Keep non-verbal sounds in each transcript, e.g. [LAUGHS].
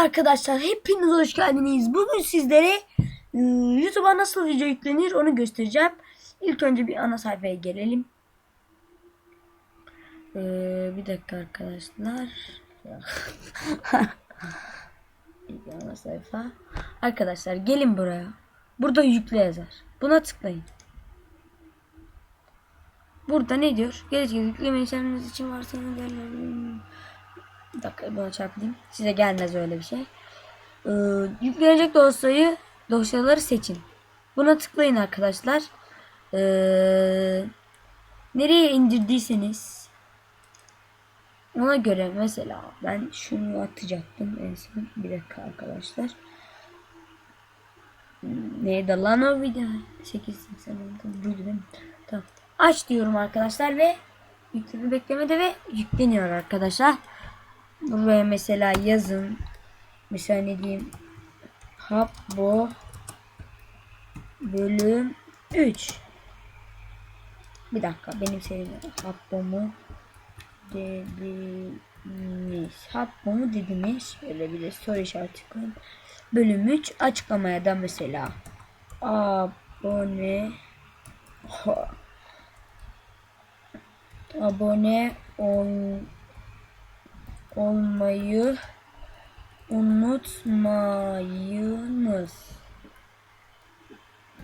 arkadaşlar hepiniz hoş geldiniz. Bugün sizlere e, YouTube'a nasıl video yüklenir onu göstereceğim. İlk önce bir ana sayfaya gelelim. E, bir dakika arkadaşlar. [LAUGHS] bir ana sayfa. Arkadaşlar gelin buraya. Burada yükle yazar. Buna tıklayın. Burada ne diyor? Gelecek yükleme işleminiz için varsa gelelim. Bir dakika buna çarpayım. Size gelmez öyle bir şey. Ee, yüklenecek dosyayı dosyaları seçin. Buna tıklayın arkadaşlar. Ee, nereye indirdiyseniz ona göre mesela ben şunu atacaktım en son. Bir dakika arkadaşlar. Neydi lan o video? 886 buydu değil mi? Tamam. Aç diyorum arkadaşlar ve yükleme beklemede ve yükleniyor arkadaşlar. Buraya mesela yazın. Mesela ne diyeyim? Habbo bölüm 3. Bir dakika benim sevdiğim Habbo mu dediniz? Habbo mu dediniz? Böyle bir de soru işareti koyun. Bölüm 3 açıklamaya da mesela abone abone ol olmayı unutmayınız.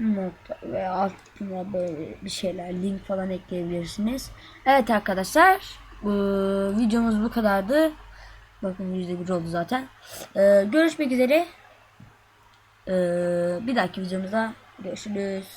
Nokta ve altına böyle bir şeyler link falan ekleyebilirsiniz. Evet arkadaşlar bu videomuz bu kadardı. Bakın %1 oldu zaten. Ee, görüşmek üzere. Ee, bir dahaki videomuzda görüşürüz.